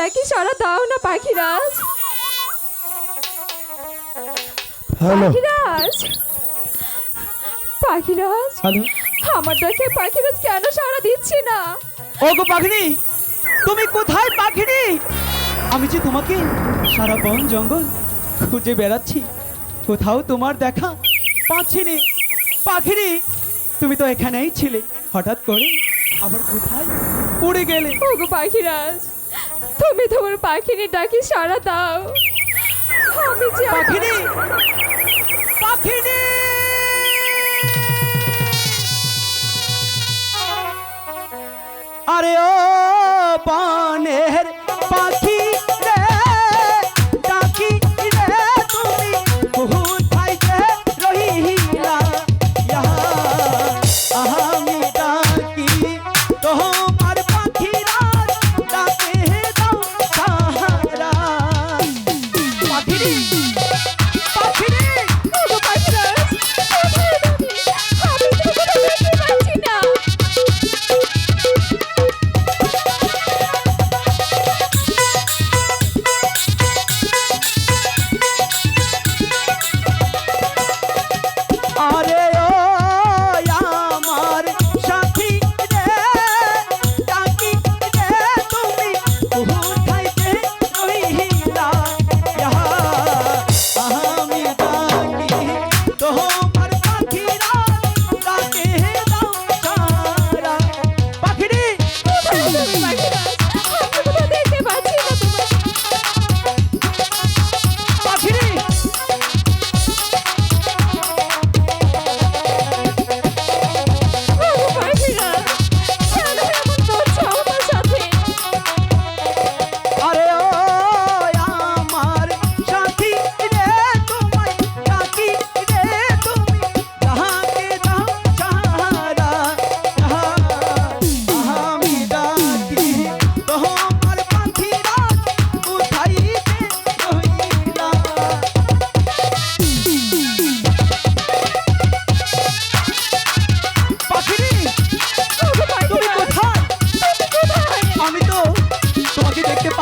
ডাকি সারা দাও না পাখিরাজ। হ্যালো। পাখিরাজ। পাখিরাজ হ্যালো। আমার ডাকে পাখিরাজ কেন সারা দিচ্ছে না? ওগো পাখিনি তুমি কোথায় পাখিনি? আমি যে তোমাকে সারা বন জঙ্গল খুঁজে বেড়াচ্ছি কোথাও তোমার দেখা পাচ্ছি নি পাখিনি তুমি তো এখানেই ছিলে হঠাৎ করে আবার কোথায় পড়ে গেলে? ওগো পাখিরাজ তুমি তোমার পাখিনি ডাকি সারা দাও। আমি পাখিনি? পাখিনি? আরে ও পানের পাখি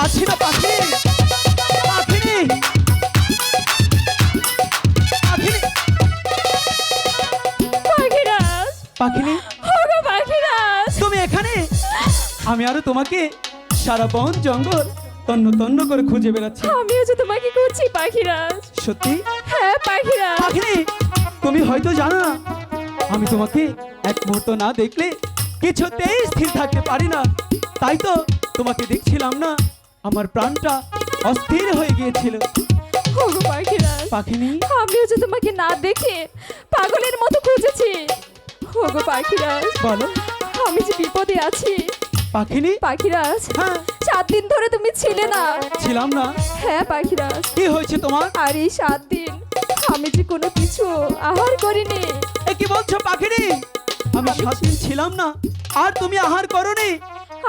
পাচ্ছি না পাখি? পাখিনি পাখিনি পাখিরাজ। পাখিনি ওগো পাখিরাজ। তুমি এখানে? আমি আরও তোমাকে সারা বন জঙ্গল তন্ন তন্ন করে খুঁজে বেড়াচ্ছি। আমিও যে তোমাকে খুঁজছি পাখিরাজ। সত্যি? হ্যাঁ পাখিরাজ। পাখিনি তুমি হয়তো জানো না আমি তোমাকে এক মুহূর্ত না দেখলে কিছুতেই স্থির থাকতে পারি না। তাই তো তোমাকে দেখছিলাম না। আমার প্রাণটা অস্থির হয়ে গিয়েছিল। পাখিনি। আমিও যে তোমাকে না দেখে পাগলের মতো খুঁজেছি। ওগো পাখিরাজ। বলো। আমি যে বিপদে আছি। পাখিনি? পাখিরাজ হ্যাঁ। সাত দিন ধরে তুমি ছিলে না। ছিলাম না। হ্যাঁ পাখিরাজ। কি হয়েছে তোমার? আর এই সাত দিন আমি যে কোনো কিছু আহার করিনি। এ কি বলছো পাখিনি? আমি সাত দিন ছিলাম না। আর তুমি আহার করনি।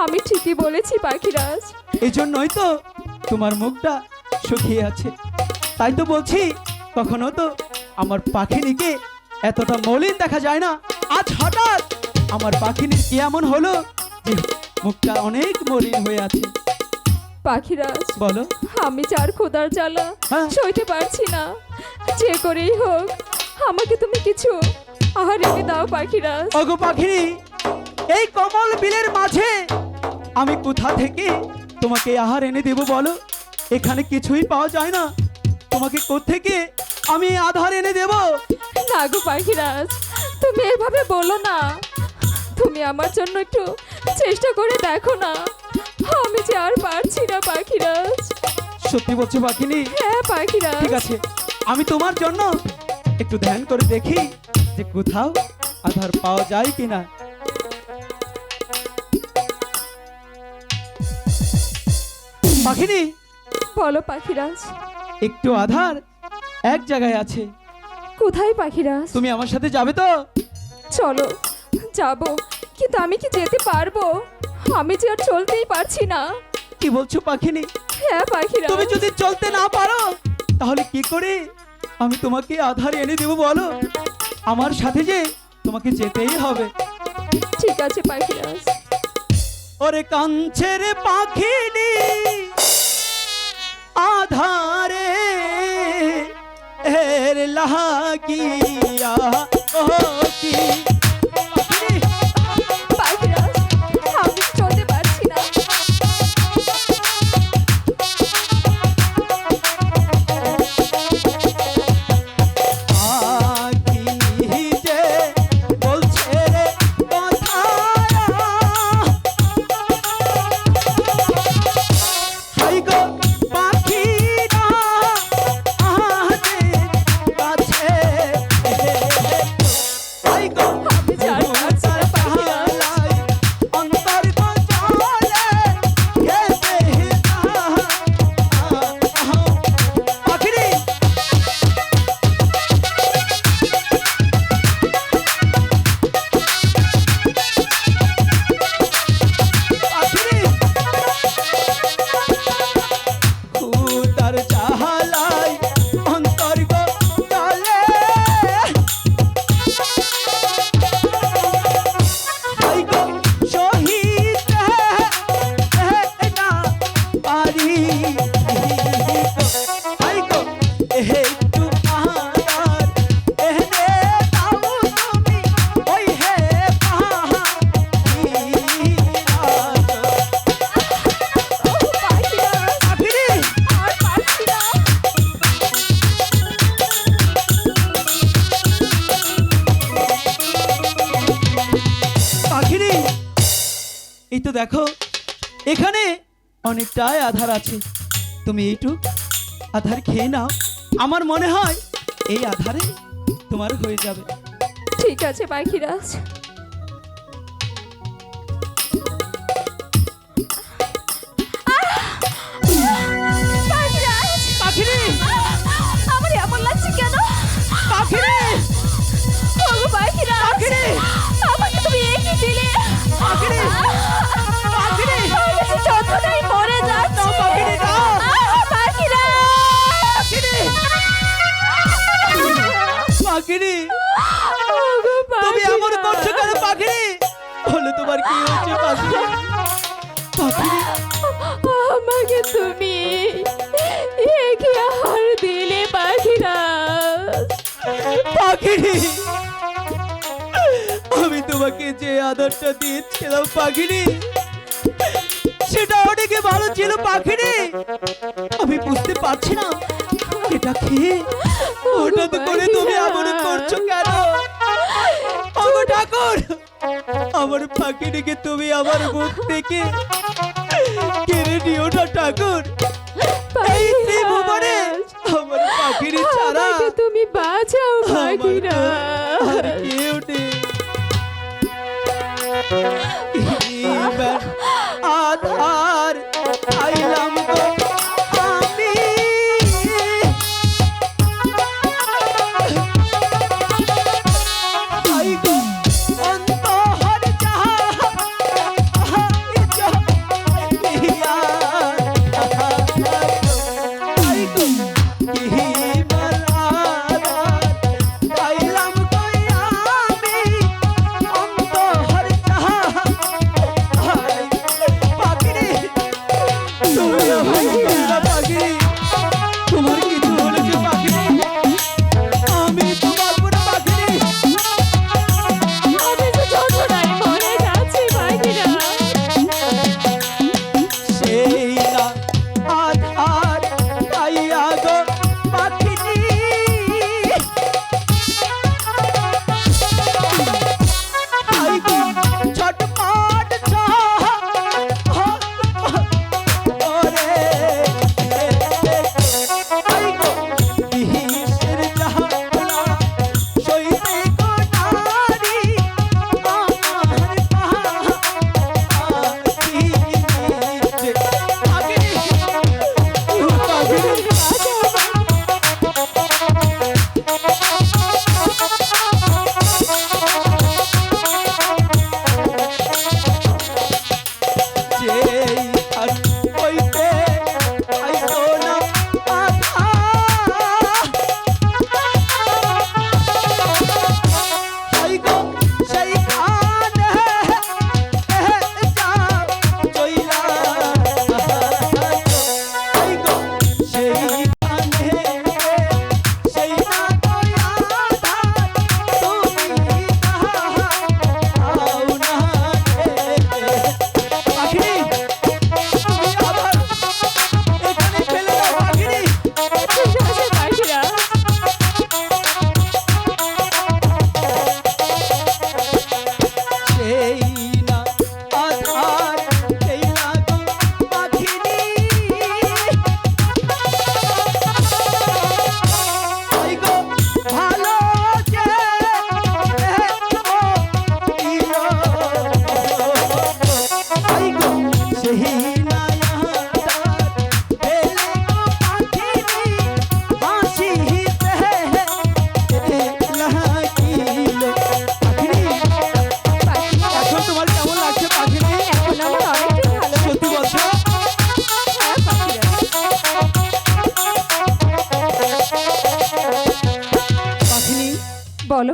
আমি ঠিকই বলেছি পাখিরাজ। এই জন্যই তো তোমার মুখটা শুকিয়ে আছে। তাই তো বলছি কখনো তো আমার পাখিনিকে এতটা মলিন দেখা যায় না। আজ হঠাৎ আমার পাখিনির কি এমন হলো যে মুখটা অনেক মলিন হয়ে আছে? পাখিরাজ বলো। আমি চার খোদার জ্বালা হ্যাঁ। সইতে পারছি না। যে করেই হোক আমাকে তুমি কিছু আহার এনে দাও পাখিরাজ। ওগো পাখিনি এই কমল বিলের মাঝে আমি কোথা থেকে তোমাকে আহার এনে দেব বলো? এখানে কিছুই পাওয়া যায় না। তোমাকে কোত্থেকে আমি আধার এনে দেব? না গো পাখিরাজ তুমি এভাবে বলো না। তুমি আমার জন্য একটু চেষ্টা করে দেখো না। আমি যে আর পারছি না পাখিরাজ। সত্যি বলছো পাখিনি? হ্যাঁ পাখিরাজ। ঠিক আছে আমি তোমার জন্য একটু ধ্যান করে দেখি যে কোথাও আধার পাওয়া যায় কিনা। পাখিনি? বলো পাখিরাজ। একটু আধার এক জায়গায় আছে। কোথায় পাখিরাজ? তুমি আমার সাথে যাবে তো? চলো যাব কিন্তু আমি কি যেতে পারব? আমি যে আর চলতেই পারছি না। কি বলছো পাখিনি? হ্যাঁ পাখিরাজ। তুমি যদি চলতে না পারো তাহলে কি করে আমি তোমাকে আধার এনে দেবো বলো? আমার সাথে যে তোমাকে যেতেই হবে। ঠিক আছে পাখিরাজ। ওরে কাঞ্চের পাখিনি। আধারে এর লাগিয়া কি অনেকটাই আধার আছে। তুমি এইটুক আধার খেয়ে নাও। আমার মনে হয় এই আধারে তোমার হয়ে যাবে। ঠিক আছে, পাখিরাজ। পাখিরে আমি তোমাকে যে আদরটা দিয়েছিলাম পাখিরে সেটা অনেকে ভালো ছিল পাখিরে আমি বুঝতে পারছি না এটা খেয়ে হঠাৎ করে তুমি এমন করছ কেন? আমার ঠাকুর আমার পাখিটিকে তুমি আমার মুখ থেকে কেড়ে নিও না ঠাকুর। এই ত্রিভুবনে আমার পাখিরি ছাড়া আমাকে তুমি বাঁচাও পাখিরা আর কেউ নেই।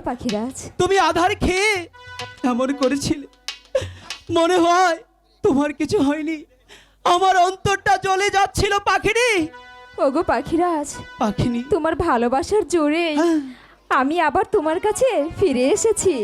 পাখিরাজ তুমি আধার খেয়ে এমন করেছিলে। মনে হয় তোমার কিছু হয়নি। আমার অন্তরটা জ্বলে যাচ্ছিল পাখিরি ওগো পাখিরাজ পাখিনি। তোমার ভালোবাসার জোরে হ্যাঁ। আমি আবার তোমার কাছে ফিরে এসেছি।